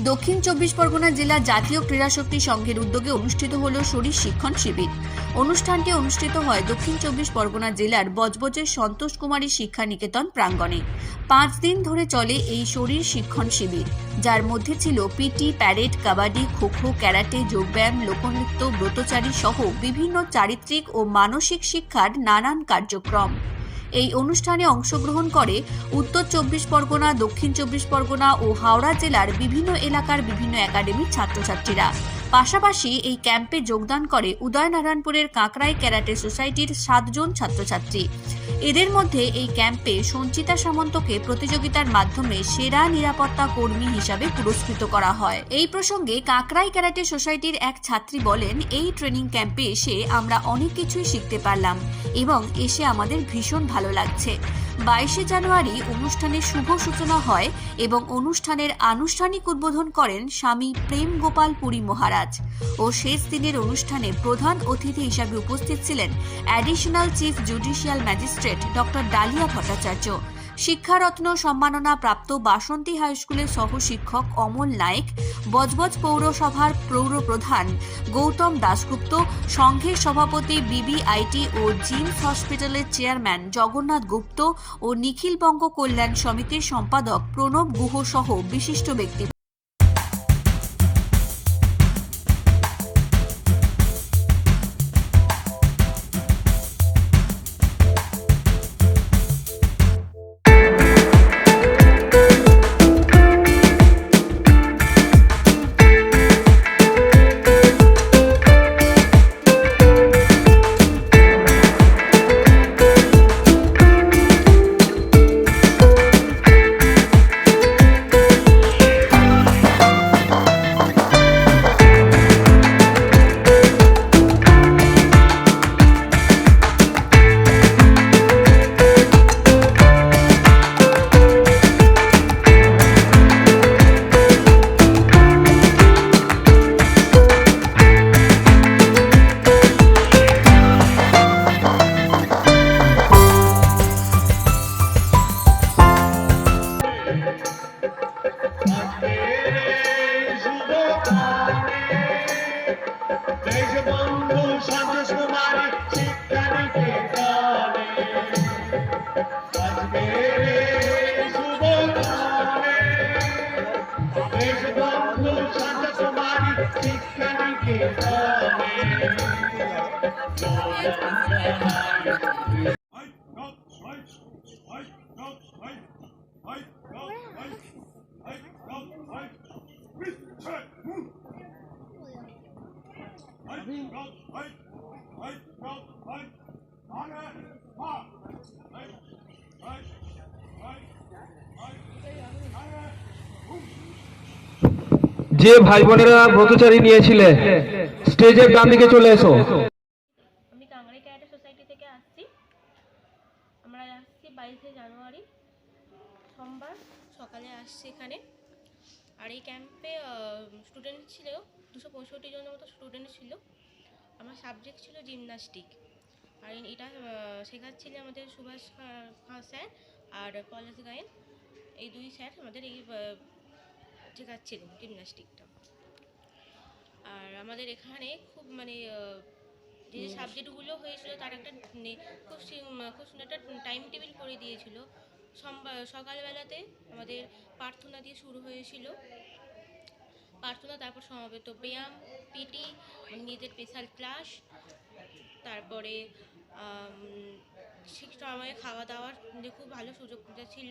দক্ষিণ চব্বিশ পরগনা জেলা জাতীয় ক্রীড়াশক্তি সংঘের উদ্যোগে অনুষ্ঠিত হল শরীর শিক্ষণ শিবির। অনুষ্ঠানটি অনুষ্ঠিত হয় দক্ষিণ চব্বিশ পরগনা জেলার বজবজের সন্তোষ কুমারী শিক্ষা নিকেতন প্রাঙ্গণে। পাঁচ দিন ধরে চলে এই শরীর শিক্ষণ শিবির, যার মধ্যে ছিল PT, parade, kabaddi, kho-kho, karate, যোগব্যায়াম, লোকনৃত্য, ব্রতচারী সহ বিভিন্ন চারিত্রিক ও মানসিক শিক্ষার নানান কার্যক্রম। এই অনুষ্ঠানে অংশগ্রহণ করে উত্তর চব্বিশ পরগনা, দক্ষিণ চব্বিশ পরগনা ও হাওড়া জেলার বিভিন্ন এলাকার বিভিন্ন একাডেমির ছাত্রছাত্রীরা। পাশাপাশি এই ক্যাম্পে যোগদান করে উদয়নারায়ণপুরের কাঁকড়াই ক্যারাটে সোসাইটির সাতজন ছাত্রছাত্রী। এদের মধ্যে এই ক্যাম্পে সঞ্চিতা সামন্তকে প্রতিযোগিতার মাধ্যমে সেরা নিরাপত্তা কর্মী হিসাবে পুরস্কৃত করা হয়। এই প্রসঙ্গে কাঁকড়াই ক্যারাটে সোসাইটির এক ছাত্রী বলেন, এই ট্রেনিং ক্যাম্পে এসে আমরা অনেক কিছুই শিখতে পারলাম এবং এসে আমাদের ভীষণ ভালো লাগছে। বাইশে জানুয়ারি অনুষ্ঠানের শুভ সূচনা হয় এবং অনুষ্ঠানের আনুষ্ঠানিক উদ্বোধন করেন স্বামী প্রেম গোপাল পুরী মহারাজ ও শেষ দিনের অনুষ্ঠানে প্রধান অতিথি হিসাবে উপস্থিত ছিলেন additional chief judicial magistrate doctor Dalia Bhattacharya. Shiksharatna সম্মাননা প্রাপ্ত বাসন্তী হাই স্কুলের সহ শিক্ষক অমল নায়েক, বজবজ পৌরসভার পৌর প্রধান গৌতম দাশগুপ্ত, সংঘের সভাপতি বিবিআইটি ও জিমস হসপিটালের চেয়ারম্যান জগন্নাথ গুপ্ত ও নিখিলবঙ্গ কল্যাণ সমিতির সম্পাদক প্রণব গুহ সহ বিশিষ্ট ব্যক্তি যে ভাই বোনেরা ব্রতচারী নিয়েছিলে, স্টেজের ডান দিকে চলে এসো। আমি কাংড়ি ক্যারাটে সোসাইটি থেকে আসছি। আমরা আসছি বাইশে জানুয়ারি, সোমবার সকালে আসছি এখানে। আর এই ক্যাম্পে স্টুডেন্ট ছিল দুশো পঁয়ষট্টি জনের মতো স্টুডেন্ট ছিল। আমার সাবজেক্ট ছিল জিমনাস্টিক আর এটা শেখাচ্ছিলেন আমাদের সুভাষ স্যার আর পলাশ গায়েন। এই দুই স্যার আমাদের এই শেখাচ্ছিলেন জিমনাস্টিকটা আর আমাদের এখানে খুব মানে যে যে সাবজেক্টগুলো হয়েছিল তার একটা মানে খুব খুব সুন্দর একটা টাইম টেবিল করে দিয়েছিল। সোমবার সকালবেলাতে আমাদের প্রার্থনা দিয়ে শুরু হয়েছিল। প্রার্থনা তারপর সমাবেত ব্যায়াম পিটি নিজেদের স্পেশাল ক্লাস তারপরে ঠিক সময়ে খাওয়া দাওয়ার যে খুব ভালো সুযোগ সুবিধা ছিল।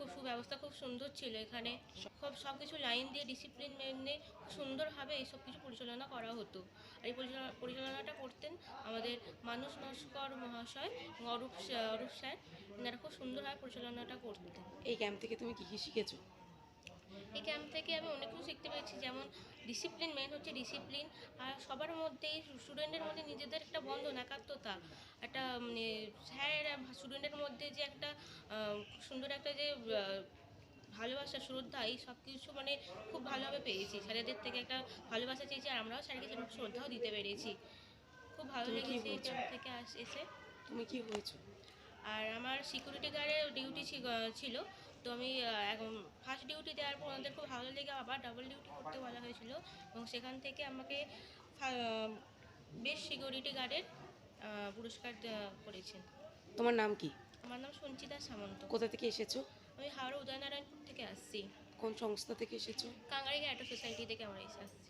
খুব সুব্যবস্থা খুব সুন্দর ছিল এখানে। সব সব কিছু লাইন দিয়ে ডিসিপ্লিন মেনে খুব সুন্দরভাবে এইসব কিছু পরিচালনা করা হতো। আর এই পরিচালনা পরিচালনাটা করতেন আমাদের মানুষ নস্কর মহাশয় এবং অরূপ অরূপ স্যার। এনারা খুব সুন্দরভাবে পরিচালনাটা করতেন। এই ক্যাম্প থেকে তুমি কী কী শিখেছো? এই ক্যাম্প থেকে আমি অনেক কিছু শিখতে পেরেছি। যেমন ডিসিপ্লিন মেন হচ্ছে ডিসিপ্লিন আর সবার মধ্যেই স্টুডেন্টের মধ্যে নিজেদের একটা বন্ধন একাত্মতা। একটা মানে স্যার স্টুডেন্টের মধ্যে যে একটা সুন্দর একটা যে ভালোবাসা শ্রদ্ধা এই সব কিছু মানে খুব ভালোভাবে পেয়েছি। স্যারেদের থেকে একটা ভালোবাসা চেয়েছি আর আমরাও স্যারকে সেরকম শ্রদ্ধাও দিতে পেরেছি। খুব ভালো লেগেছে এই? থেকে আস- এসে। তুমি কি হয়েছো? আর আমার সিকিউরিটি গার্ডের ডিউটি ছিল। তো আমি ফার্স্ট ডিউটি দেওয়ার পর ওনাদের খুব ভালো লেগে আবার ডাবল ডিউটি করতে বলা হয়েছিল এবং সেখান থেকে আমাকে বেশ সিকিউরিটি গার্ডের পুরস্কার করেছে করেছেন। তোমার নাম কি? আমার নাম সঞ্চিতা সামন্ত। কোথা থেকে এসেছ? আমি হাওড়া উদয়নারায়ণপুর থেকে আসছি। কোন সংস্থা থেকে এসেছ? কাঙ্গারি ক্যারেটো সোসাইটি থেকে আমরা এসে আসছি।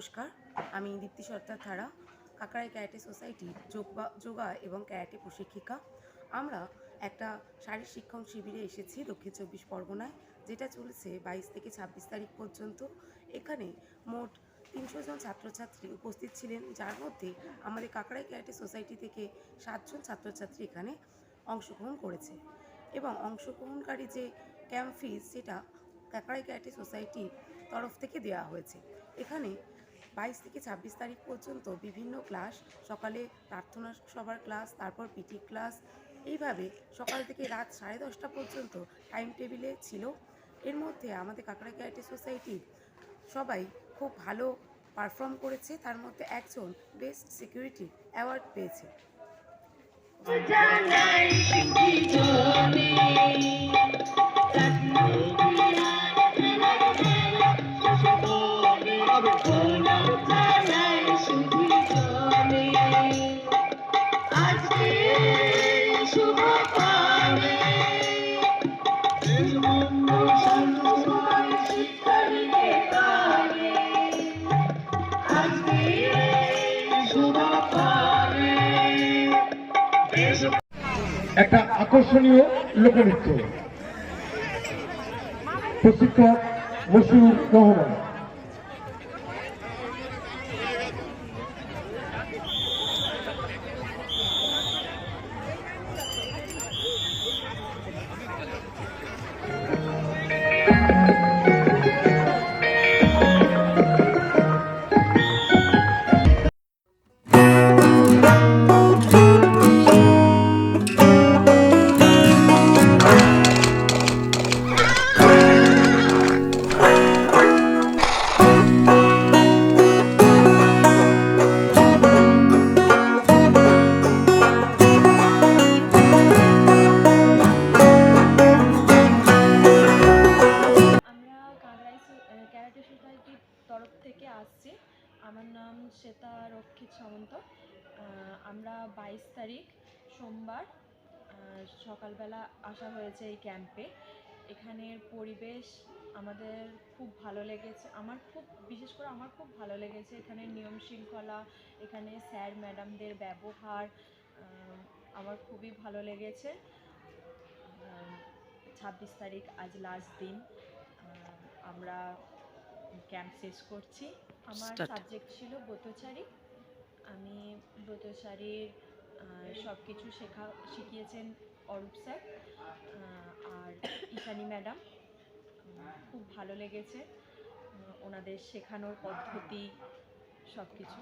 নমস্কার, আমি দীপ্তি সর্দার ধারা কাকারাই ক্যারাটে সোসাইটি যোগা যোগা এবং ক্যারাটে প্রশিক্ষিকা। আমরা একটা শারীর শিক্ষণ শিবিরে এসেছি দক্ষিণ চব্বিশ পরগনায়, যেটা চলছে বাইশ থেকে ছাব্বিশ তারিখ পর্যন্ত। এখানে মোট তিনশো জন ছাত্রছাত্রী উপস্থিত ছিলেন, যার মধ্যে আমাদের কাকারাই ক্যারাটে সোসাইটি থেকে সাতজন ছাত্রছাত্রী এখানে অংশগ্রহণ করেছে। এবং অংশগ্রহণকারী যে ক্যাম্প ফিজ, সেটা কাকারাই ক্যারাটে সোসাইটির তরফ থেকে দেওয়া হয়েছে। এখানে বাইশ থেকে ছাব্বিশ তারিখ পর্যন্ত বিভিন্ন ক্লাস, সকালে প্রার্থনা সবার ক্লাস, তারপর পিটি ক্লাস, এইভাবে সকাল থেকে রাত সাড়ে দশটা পর্যন্ত টাইম টেবিলে ছিল। এর মধ্যে আমাদের কাকড়া ক্যারাটে সোসাইটির সবাই খুব ভালো পারফর্ম করেছে, তার মধ্যে একজন বেস্ট সিকিউরিটি অ্যাওয়ার্ড পেয়েছে। একটা আকর্ষণীয় লোকনৃত্য। প্রশিক্ষক মশিউর রহমান। শ্বেতা রক্ষিত সামন্ত। আমরা বাইশ তারিখ সোমবার সকালবেলা আসা হয়েছে এই ক্যাম্পে। এখানের পরিবেশ আমাদের খুব ভালো লেগেছে। আমার খুব, বিশেষ করে আমার খুব ভালো লেগেছে এখানে নিয়ম শৃঙ্খলা, এখানে স্যার ম্যাডামদের ব্যবহার আমার খুবই ভালো লেগেছে। ছাব্বিশ তারিখ আজ লাস্ট দিন। আমরা ক্যাম্প শেষ করছি। আমার. সাবজেক্ট ছিল ব্রতচারী। আমি ব্রতচারীর সব কিছু শেখা শিখিয়েছেন অরূপ স্যার আর ইশানি ম্যাডাম। খুব ভালো লেগেছে ওনাদের শেখানোর পদ্ধতি সব কিছু